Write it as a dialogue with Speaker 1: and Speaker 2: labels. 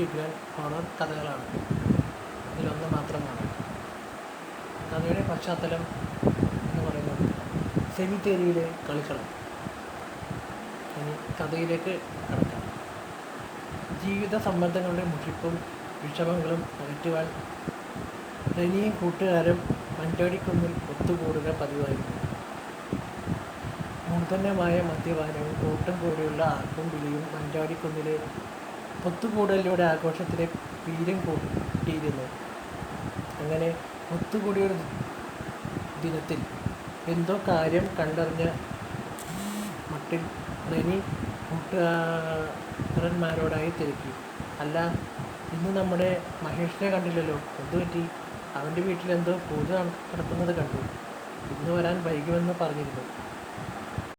Speaker 1: Yugal horror കഥകളാണ് ഇതിലൊന്ന് മാത്രമാണ്. കഥയുടെ പശ്ചാത്തലം എന്ന് പറയുന്നത് സെമിത്തേരിയിലെ കളിക്കളം. ഇനി കഥയിലേക്ക് കടക്കാം. ജീവിത സമ്മർദ്ദങ്ങളുടെ മുഷിപ്പും വിഷമങ്ങളും അകറ്റുവാൻ റെനിയും കൂട്ടുകാരും മഞ്ചോടിക്കുന്നിൽ ഒത്തുകൂടുക പതിവായിരുന്നു. മൂർധന്യമായ മദ്യപാനവും കൂട്ടം കൂടിയുള്ള ആർക്കും വിളിയും മഞ്ചാടിക്കുന്നിലെ ഒത്തുകൂടലിലൂടെ ആഘോഷത്തിലെ വീര്യം കൂട്ടിയിരുന്നു. അങ്ങനെ ഒത്തുകൂടിയൊരു ദിനത്തിൽ എന്തോ കാര്യം കണ്ടറിഞ്ഞ മട്ടിൽ റെനി കൂട്ടുകാരന്മാരോടായി തിരക്കി. അല്ല ഇന്ന് നമ്മുടെ മഹേഷിനെ കണ്ടില്ലല്ലോ. എന്തു പറ്റി? അവന്റെ വീട്ടിലെന്തോ പൂജ നടക്കുന്നത് കണ്ടു. ഇന്ന് വരാൻ വൈകുമെന്ന് പറഞ്ഞിരുന്നു.